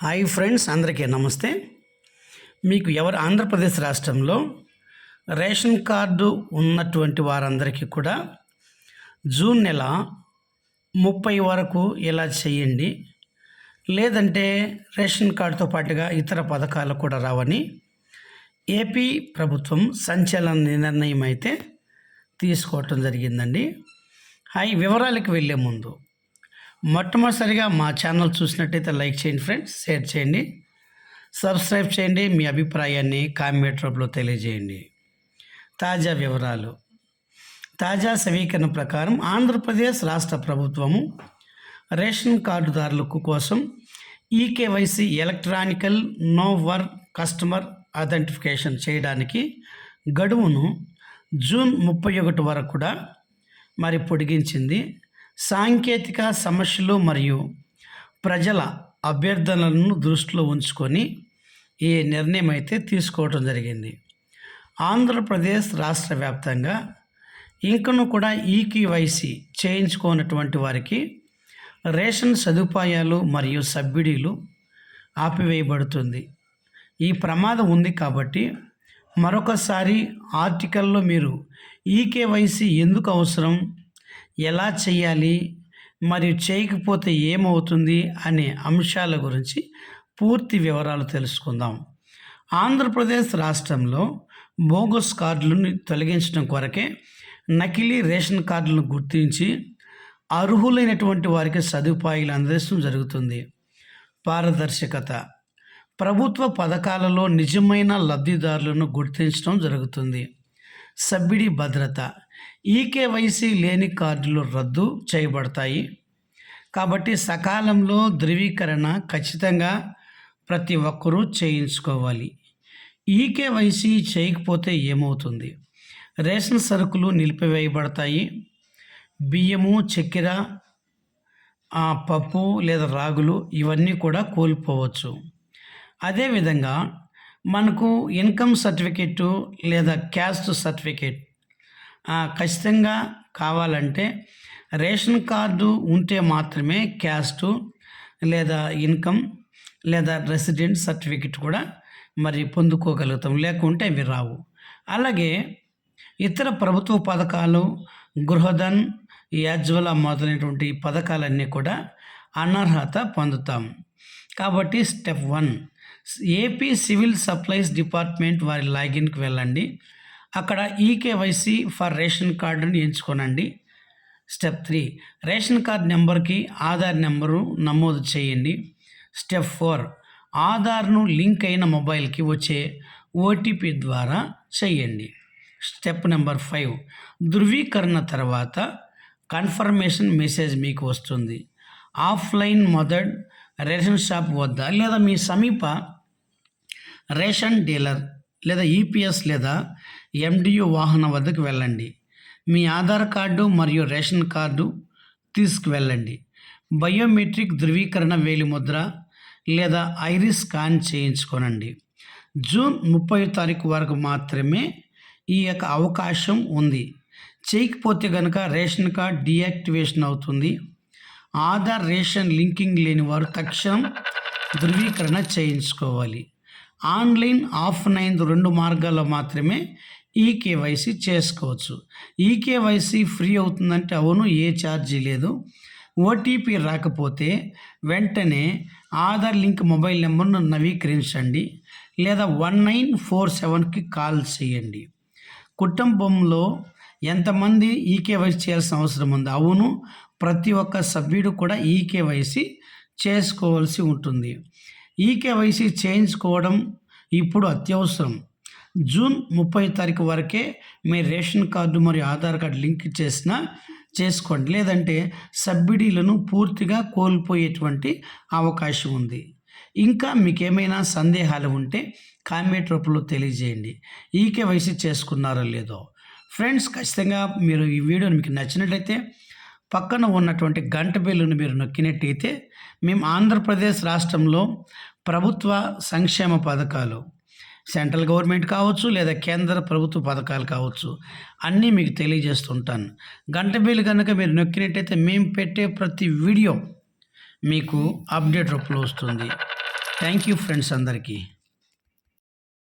Hi friends అందరికీ నమస్తే. మీకు ఎవరు ఆంధ్రప్రదేశ్ రాష్ట్రంలో రేషన్ కార్డు ఉన్నటువంటి వారందరికీ కూడా జూన్ నెల ముప్పై వరకు ఇలా చేయండి లేదంటే రేషన్ కార్డుతో పాటుగా ఇతర పథకాలు కూడా రావని ఏపీ ప్రభుత్వం సంచలన నిర్ణయం అయితే తీసుకోవటం జరిగిందండి. హాయ్ వివరాలకు వెళ్ళే ముందు మొట్టమొదటిసారిగా మా ఛానల్ చూసినట్టయితే లైక్ చేయండి ఫ్రెండ్స్ షేర్ చేయండి. సబ్స్క్రైబ్ చేయండి మీ అభిప్రాయాన్ని కామెంట్ రూపంలో తెలియజేయండి. తాజా వివరాలు. తాజా సమీకరణ ప్రకారం ఆంధ్రప్రదేశ్ రాష్ట్ర ప్రభుత్వము రేషన్ కార్డుదారులకు కోసం eKYC electronical no work customer identification చేయడానికి గడువును జూన్ ముప్పై ఒకటి వరకు కూడా మరి పొడిగించింది. సాంకేతిక సమస్యలు మరియు ప్రజల అభ్యర్థనలను దృష్టిలో ఉంచుకొని ఈ నిర్ణయం అయితే తీసుకోవటం జరిగింది. ఆంధ్రప్రదేశ్ రాష్ట్ర వ్యాప్తంగా ఇంకను కూడా ఈకేవైసీ చేయించుకోనటువంటి వారికి రేషన్ సదుపాయాలు మరియు సబ్సిడీలు ఆపివేయబడుతుంది. ఈ ప్రమాదం ఉంది కాబట్టి మరొకసారి ఆర్టికల్లో మీరు ఈకేవైసీ ఎందుకు అవసరం? ఎలా చేయాలి? మరియు చేయకపోతే ఏమవుతుంది? అనే అంశాల గురించి పూర్తి వివరాలు తెలుసుకుందాం. ఆంధ్రప్రదేశ్ రాష్ట్రంలో బోగస్ కార్డులను తొలగించడం కొరకే నకిలీ రేషన్ కార్డులను గుర్తించి అర్హులైనటువంటి వారికి సదుపాయాలు అందించడం జరుగుతుంది. పారదర్శకత. ప్రభుత్వ పథకాలలో నిజమైన లబ్ధిదారులను గుర్తించడం జరుగుతుంది. సబ్సిడీ భద్రత. ఈకేవైసీ లేని కార్డులు రద్దు చేయబడతాయి. కాబట్టి సకాలంలో ధృవీకరణ ఖచ్చితంగా ప్రతి ఒక్కరూ చేయించుకోవాలి. ఈకేవైసీ చేయకపోతే ఏమవుతుంది? రేషన్ సరుకులు నిలిపివేయబడతాయి. బియ్యము చక్కెర ఆ, పప్పు లేదా రాగులు ఇవన్నీ కూడా కోల్పోవచ్చు. అదేవిధంగా మనకు ఇన్కమ్ సర్టిఫికెట్ లేదా క్యాస్ట్ సర్టిఫికేట్ ఖచ్చితంగా కావాలంటే రేషన్ కార్డు ఉంటే మాత్రమే క్యాస్టు లేదా ఇన్కమ్ లేదా రెసిడెంట్ సర్టిఫికెట్ కూడా మరి పొందుకోగలుగుతాం. లేకుంటే అవి రావు. అలాగే ఇతర ప్రభుత్వ పథకాలు గృహధన్ యాజ్వల మొదలైనటువంటి పథకాలన్నీ కూడా అనర్హత పొందుతాం. కాబట్టి step one AP civil supplies department వారి లాగిన్కి వెళ్ళండి. అక్కడ ఈకేవైసీ ఫర్ రేషన్ కార్డుని ఎంచుకోనండి. Step three. రేషన్ కార్డ్ నెంబర్కి ఆధార్ నెంబరు నమోదు చేయండి. Step four. ఆధార్ను లింక్ అయిన మొబైల్కి వచ్చే ఓటీపీ ద్వారా చేయండి. Step number five. ధృవీకరణ తర్వాత కన్ఫర్మేషన్ మెసేజ్ మీకు వస్తుంది. ఆఫ్లైన్ మొదడ్ రేషన్ షాప్ వద్ద లేదా మీ సమీప రేషన్ డీలర్ లేదా ఈపీఎస్ లేదా ఎండియు వాహనం వద్దకు వెళ్ళండి. మీ ఆధార్ కార్డు మరియు రేషన్ కార్డు తీసుకువెళ్ళండి. బయోమెట్రిక్ ధృవీకరణ వేలిముద్ర లేదా ఐరిస్ స్కాన్ చేయించుకోనండి. జూన్ ముప్పై తారీఖు వరకు మాత్రమే ఈ యొక్క అవకాశం ఉంది. చేయకపోతే కనుక రేషన్ కార్డ్ డీయాక్టివేషన్ అవుతుంది. ఆధార్ రేషన్ లింకింగ్ లేని వారు తక్షణం ధృవీకరణ చేయించుకోవాలి. ఆన్లైన్ ఆఫ్లైన్ రెండు మార్గాల్లో మాత్రమే ఈ కేవైసీ చేసుకోవచ్చు. ఈ కేవైసీ ఫ్రీ అవుతుందంటే అవును ఏ ఛార్జీ లేదు. ఓటీపీ రాకపోతే వెంటనే ఆధార్ లింక్ మొబైల్ నెంబర్ను నవీకరించండి లేదా వన్ నైన్ ఫోర్ సెవెన్కి కాల్ చేయండి. కుటుంబంలో ఎంతమంది ఈకేవైసీ చేయాల్సిన అవసరం ఉంది? అవును ప్రతి ఒక్క సభ్యుడు కూడా ఈకేవైసీ చేసుకోవాల్సి ఉంటుంది. ఈకేవైసీ చేయించుకోవడం ఇప్పుడు అత్యవసరం. జూన్ ముప్పై తారీఖు వరకే మీ రేషన్ కార్డు మరియు ఆధార్ కార్డు లింక్ చేసిన చేసుకోండి. లేదంటే సబ్సిడీలను పూర్తిగా కోల్పోయేటువంటి అవకాశం ఉంది. ఇంకా మీకు ఏమైనా సందేహాలు ఉంటే కామెంట్ రూపంలో తెలియజేయండి. ఈకేవైసీ చేసుకున్నారో లేదో. ఫ్రెండ్స్ ఖచ్చితంగా మీరు ఈ వీడియో మీకు నచ్చినట్లయితే పక్కన ఉన్నటువంటి గంట బిల్లును మీరు నొక్కినట్టయితే మేము ఆంధ్రప్రదేశ్ రాష్ట్రంలో ప్రభుత్వ సంక్షేమ పథకాలు సెంట్రల్ గవర్నమెంట్ కావచ్చు లేదా కేంద్ర ప్రభుత్వ పథకాలు కావచ్చు అన్నీ మీకు తెలియజేస్తుంటాను. గంట బిల్లు కనుక మీరు నొక్కినట్టయితే మేము పెట్టే ప్రతి వీడియో మీకు అప్డేట్ రూపంలో వస్తుంది. థ్యాంక్ యూ ఫ్రెండ్స్ అందరికీ.